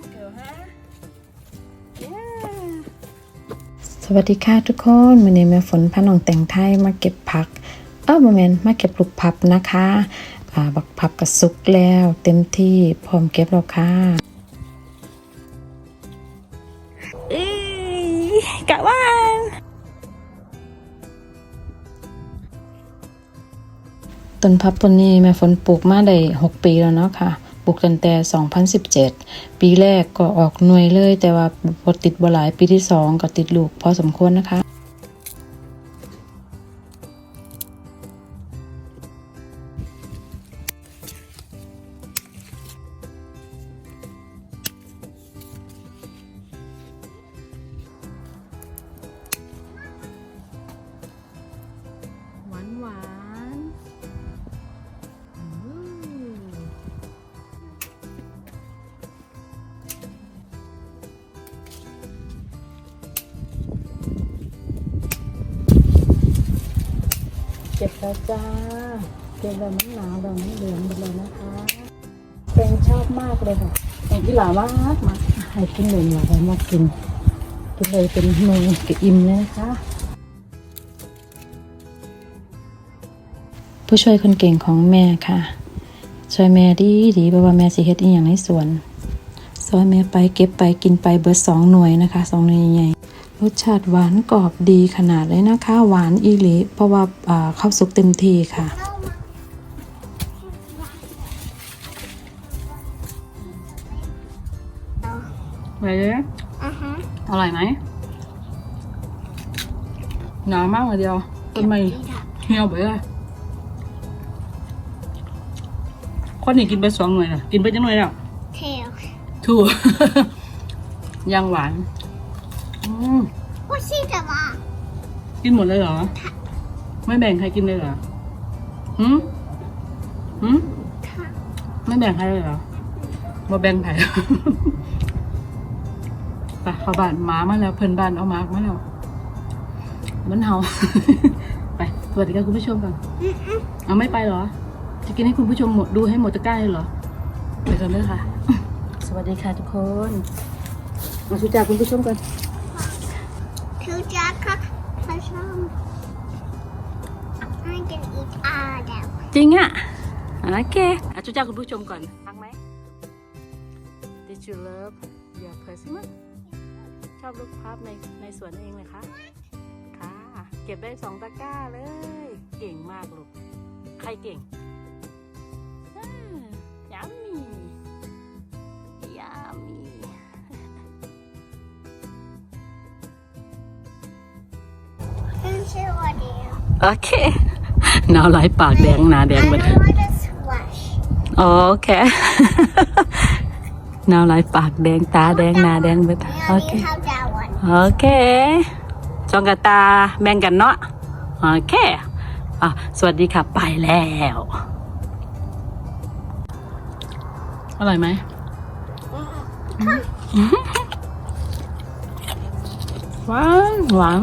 uncle huh yeah สวัสดีค่ะทุกคนวันนี้แม่ฝนพาน้องแต่งไทยมาเก็บผัก เออโมเมนมาเก็บลูกพับนะคะอ่าบักพับกระสุกแล้ว เต็มที่พร้อมเก็บแล้วค่ะเอ้ยกะว่านต้นพับต้นนี้แม่ฝนปลูกมาได้6ปีแล้วเนาะค่ะป ลูกตั้งแต่ 2017 ปีแรกก็ออกหน่วยเลย แต่ว่าพอติดบ่หลายปีที่ 2 ก็ติดลูกพอสมควรนะคะ เก็บแล้วจ้า เก็บแล้วมันหนาวแล้วมันเหลืองหมดเลยนะคะเป็นชอบมากเลยค่ะแต่ที่หลามากมาให้กินเหลืองหลายมากินกินเลยเป็นเมนูกับอิ่มเลยนะคะ ผู้ช่วยคนเก่งของแม่ค่ะ ช่วยแม่ดีดีเพราะว่าแม่สิเฮ็ดอีหยังในสวนซอยแม่ไปเก็บไปกินไปเบิดสองหน่วยนะคะสองหน่วยใหญ่ รสชาติหวานกรอบดีขนาดเลยนะคะ หวานอีหลีเพราะว่าอ่าข้าวสุกเต็มที่ค่ะไปเลยอ่าฮะอร่อยไหมหนาวมากเลยเดียวต้นไม้เหี่ยวไปเลยคนนี้กินไปสองหน่วยนะกินไปจังหน่วยแล้วเทลถูกยังหวาน อืมว่าชิจะมากินหมดเลยเหรอ ไม่แบ่งใครกินเลยเหรอหืมหืมค่ะไม่แบ่งใครเลยเหรอมาแบ่งใครไปเข้าบ้านหมามาแล้วเพื่อนบ้านเอาหมามาแล้วมันเห่า ไปสวัสดีค่ะคุณผู้ชมก่อนเอาไม่ไปเหรอ จะกินให้คุณผู้ชมหมดดูให้หมดตะกร้าเลยเหรอไปกันเลยค่ะ สวัสดีค่ะทุกคนมาสุจากคุณผู้ชมก่อน คือจะค่ะพระชมให้กันอีกอาเดวจริงอะโอเคอะจุจ้าคุณผู้ชมก่อนฟังไหม Did you love your persimmon ชอบลูกพับในในสวนเองเลยคะค่ะ เก็บได้สองตะกร้าเลย เก่งมากลูก ใครเก่ง ชื่อว่าเดียวโอเคหนาวไหลายปากแดงหนาแดง I หมด don't want to swash โอเคหนาวไหลายปากแดงตาแดงหนาแดงหมด I โอ only เค have that one โอเคจองกับตาแบ่งกันเนาะ โอเค อะ สวัสดีค่ะ ไปแล้ว อร่อยไหม หวานหวาน